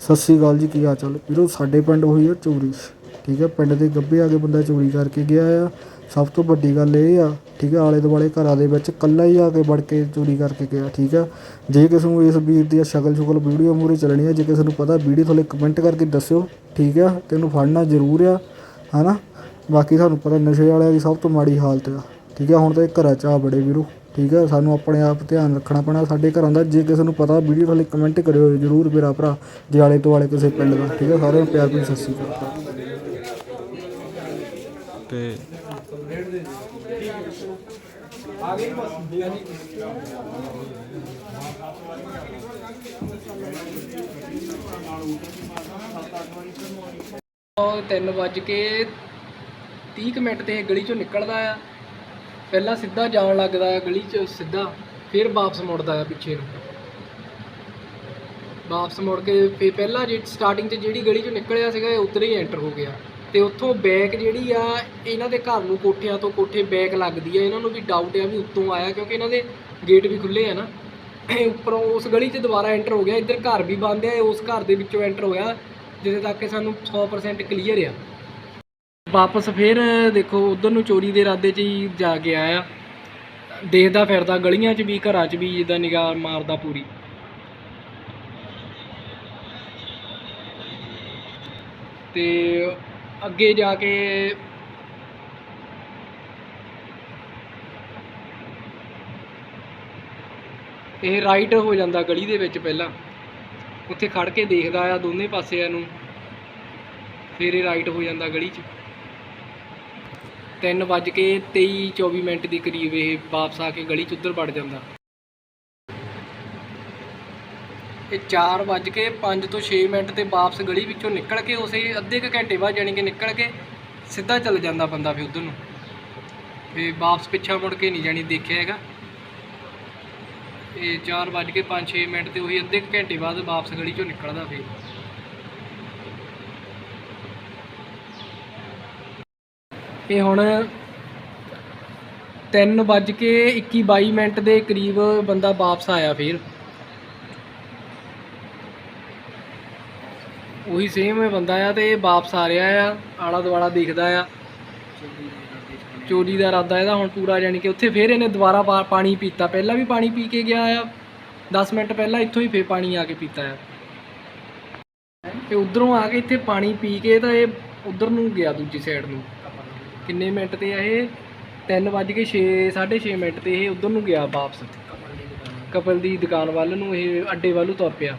ਸਤਿ ਸ੍ਰੀ ਅਕਾਲ ਜੀ, ਕੀ ਹਾਲ ਚਾਲ? ਵੀਰੋ, ਸਾਡੇ ਪਿੰਡ ਹੋਈ ਆ ਚੋਰੀ। ਠੀਕ ਹੈ ਪਿੰਡ ਦੇ ਗੱਭੇ ਆ ਕੇ ਬੰਦਾ ਚੋਰੀ ਕਰਕੇ ਗਿਆ ਆ। ਸਭ ਤੋਂ ਵੱਡੀ ਗੱਲ ਇਹ ਆ, ਠੀਕ ਹੈ ਆਲੇ ਦੁਆਲੇ ਘਰਾਂ ਦੇ ਵਿੱਚ ਇਕੱਲਾ ਹੀ ਆ ਕੇ ਵੜ ਕੇ ਚੋਰੀ ਕਰਕੇ ਗਿਆ, ਠੀਕ ਆ। ਜੇ ਕਿਸੇ ਨੂੰ ਇਸ ਵੀਰ ਦੀ ਸ਼ਕਲ ਸ਼ੁਕਲ ਵੀਡੀਓ ਮੂਰੇ ਚੱਲਣੀ ਆ, ਜੇ ਕਿਸੇ ਨੂੰ ਪਤਾ, ਵੀਡੀਓ ਥੱਲੇ ਕਮੈਂਟ ਕਰਕੇ ਦੱਸਿਓ, ਠੀਕ ਆ। ਤੈਨੂੰ ਫੜਨਾ ਜ਼ਰੂਰ ਆ, ਹਨਾ? ਬਾਕੀ ਤੁਹਾਨੂੰ ਪਤਾ ਨਸ਼ੇ ਵਾਲਿਆਂ ਦੀ ਸਭ ਤੋਂ ਮਾੜੀ ਹਾਲਤ ਆ, ਠੀਕ ਆ। ਹੁਣ ਤਾਂ ਇਹ ਘਰਾਂ 'ਚ ਆ ਬੜੇ ਵੀਰੋ। ਠੀਕ ਆ ਸਾਨੂੰ ਆਪਣੇ ਆਪ ਧਿਆਨ ਰੱਖਣਾ ਪੈਣਾ। ਸਾਡੇ ਘਰਾਂ ਦਾ ਜੇ ਕਿਸੇ ਨੂੰ ਪਤਾ ਵੀਡੀਓ ਥੱਲੇ ਕਮੈਂਟ ਕਰਿਓ ਜਰੂਰ ਮੇਰਾ ਭਰਾ ਜੇ ਆਲੇ ਦੁਆਲੇ ਕਿਸੇ ਪਿੰਡ ਦਾ ਠੀਕ ਆ। ਸਾਰਿਆਂ ਨੂੰ ਪਿਆਰ ਭਰੀ ਸਤਿ ਸ਼੍ਰੀ ਅਕਾਲ। ਤੇ ਉਹ ਤਿੰਨ ਵੱਜ ਕੇ 30 ਕੁ ਮਿੰਟ ਤੇ ਇਹ ਗਲੀ ਚੋਂ ਨਿਕਲਦਾ ਆ। ਪਹਿਲਾਂ ਸਿੱਧਾ ਜਾਣ ਲੱਗਦਾ ਆ ਗਲੀ ਚ ਸਿੱਧਾ, ਫਿਰ ਵਾਪਸ ਮੁੜਦਾ ਆ ਪਿੱਛੇ ਨੂੰ। ਵਾਪਸ ਮੁੜ ਕੇ ਫਿਰ ਪਹਿਲਾਂ ਜੇ ਸਟਾਰਟਿੰਗ 'ਚ ਜਿਹੜੀ ਗਲੀ ਚੋਂ ਨਿਕਲਿਆ ਸੀਗਾ, ਇਹ ਉੱਧਰ ਹੀ ਐਂਟਰ ਹੋ ਗਿਆ। ਤੇ ਉੱਥੋਂ ਬੈਕ ਜਿਹੜੀ ਆ, ਇਹਨਾਂ ਦੇ ਘਰ ਨੂੰ ਕੋਠਿਆਂ ਤੋਂ ਕੋਠੇ ਬੈਕ ਲੱਗਦੀ ਆ। ਇਹਨਾਂ ਨੂੰ ਵੀ ਡਾਊਟ ਆ ਵੀ ਉੱਤੋਂ ਆਇਆ, ਕਿਉਂਕਿ ਇਹਨਾਂ ਦੇ ਗੇਟ ਵੀ ਖੁੱਲੇ ਆ ਨਾ। ਉੱਪਰੋਂ ਉਸ ਗਲੀ 'ਚ ਦੁਬਾਰਾ ਐਂਟਰ ਹੋ ਗਿਆ। ਇੱਧਰ ਘਰ ਵੀ ਬੰਦ ਆ ਉਸ ਘਰ ਦੇ ਵਿੱਚੋਂ ਐਂਟਰ ਹੋਇਆ ਜਿੱਥੇ ਤੱਕ ਕਿ ਸਾਨੂੰ 100% ਕਲੀਅਰ ਆ। ਵਾਪਸ ਫਿਰ, ਦੇਖੋ, ਉਧਰ ਨੂੰ ਚੋਰੀ ਦੇ ਇਰਾਦੇ 'ਚ ਹੀ ਜਾ ਕੇ ਆਇਆ। ਦੇਖਦਾ ਫਿਰਦਾ, ਗਲੀਆਂ 'ਚ ਵੀ, ਘਰਾਂ 'ਚ ਵੀ, ਜਿੱਦਾਂ ਨਿਗਾਹ ਮਾਰਦਾ ਪੂਰੀ। ਤੇ ਅੱਗੇ ਜਾ ਕੇ ਇਹ ਰਾਈਟ ਹੋ ਜਾਂਦਾ ਗਲੀ ਦੇ ਵਿੱਚ ਪਹਿਲਾਂ। ਉੱਥੇ ਖੜ ਕੇ ਦੇਖਦਾ ਆ ਦੋਨੇ ਪਾਸਿਆਂ ਨੂੰ। ਫਿਰ ਇਹ ਰਾਈਟ ਹੋ ਜਾਂਦਾ ਗਲੀ 'ਚ। ਤਿੰਨ ਵੱਜ ਕੇ 23 24 ਮਿੰਟ ਦੇ ਕਰੀਬ ਇਹ ਵਾਪਸ ਆ ਕੇ ਗਲੀ 'ਚ ਉੱਧਰ ਵੜ ਜਾਂਦਾ। ਇਹ 4 ਵੱਜ ਕੇ 5 ਤੋਂ 6 ਮਿੰਟ ਤੇ ਵਾਪਸ ਗਲੀ ਵਿੱਚੋਂ ਨਿਕਲ ਕੇ ਉਸੇ ਅੱਧੇ ਕੁ ਘੰਟੇ ਬਾਅਦ ਜਾਣੀ ਕਿ ਨਿਕਲ ਕੇ ਸਿੱਧਾ ਚੱਲ ਜਾਂਦਾ ਬੰਦਾ ਫਿਰ ਉੱਧਰ ਨੂੰ। ਤੇ ਵਾਪਸ ਪਿੱਛਾ ਮੁੜ ਕੇ ਨਹੀਂ ਜਾਣੀ ਦੇਖਿਆ ਹੈਗਾ। ਇਹ 4 ਵੱਜ ਕੇ 5 6 ਮਿੰਟ ਤੇ ਉਹੀ ਅੱਧੇ ਕੁ ਘੰਟੇ ਬਾਅਦ ਵਾਪਸ ਗਲੀ ਚੋਂ ਨਿਕਲਦਾ ਫਿਰ। ਇਹ ਹੁਣ 3 ਵੱਜ ਕੇ 21 22 ਮਿੰਟ ਦੇ ਕਰੀਬ ਬੰਦਾ ਵਾਪਸ ਆਇਆ ਫਿਰ। ਉਹੀ ਸੇਮ ਬੰਦਾ ਆ ਤੇ ਇਹ ਵਾਪਸ ਆ ਰਿਹਾ ਆ ਆਲਾ ਦੁਆਲਾ ਦਿਖਦਾ ਆ। ਚੋਰੀ ਦਾ ਇਰਾਦਾ ਇਹਦਾ ਹੁਣ ਪੂਰਾ ਜਾਣੀ ਕਿ ਉੱਥੇ ਫਿਰ ਇਹਨੇ ਦੁਬਾਰਾ ਪਾ- ਪਾਣੀ ਪੀਤਾ। ਪਹਿਲਾਂ ਵੀ ਪਾਣੀ ਪੀ ਕੇ ਗਿਆ ਆ। 10 ਮਿੰਟ ਪਹਿਲਾਂ ਇੱਥੋਂ ਹੀ ਫੇਰ ਪਾਣੀ ਆ ਕੇ ਪੀਤਾ ਆ। ਤੇ ਉਧਰੋਂ ਆ ਕੇ ਇੱਥੇ ਪਾਣੀ ਪੀ ਕੇ ਤਾਂ ਇਹ ਉਧਰ ਨੂੰ ਗਿਆ ਦੂਜੀ ਸਾਈਡ ਨੂੰ। ਕਿੰਨੇ ਮਿੰਟ ਤੇ ਆ ਇਹ? 3 ਵੱਜ ਕੇ 6 6.5 ਮਿੰਟ ਤੇ ਇਹ ਉਧਰ ਨੂੰ ਗਿਆ ਵਾਪਸ। ਕਪਲ ਦੀ ਦੁਕਾਨ ਵੱਲ ਨੂੰ ਇਹ ਅੱਡੇ ਵੱਲ ਨੂੰ ਤੁਰ ਪਿਆ।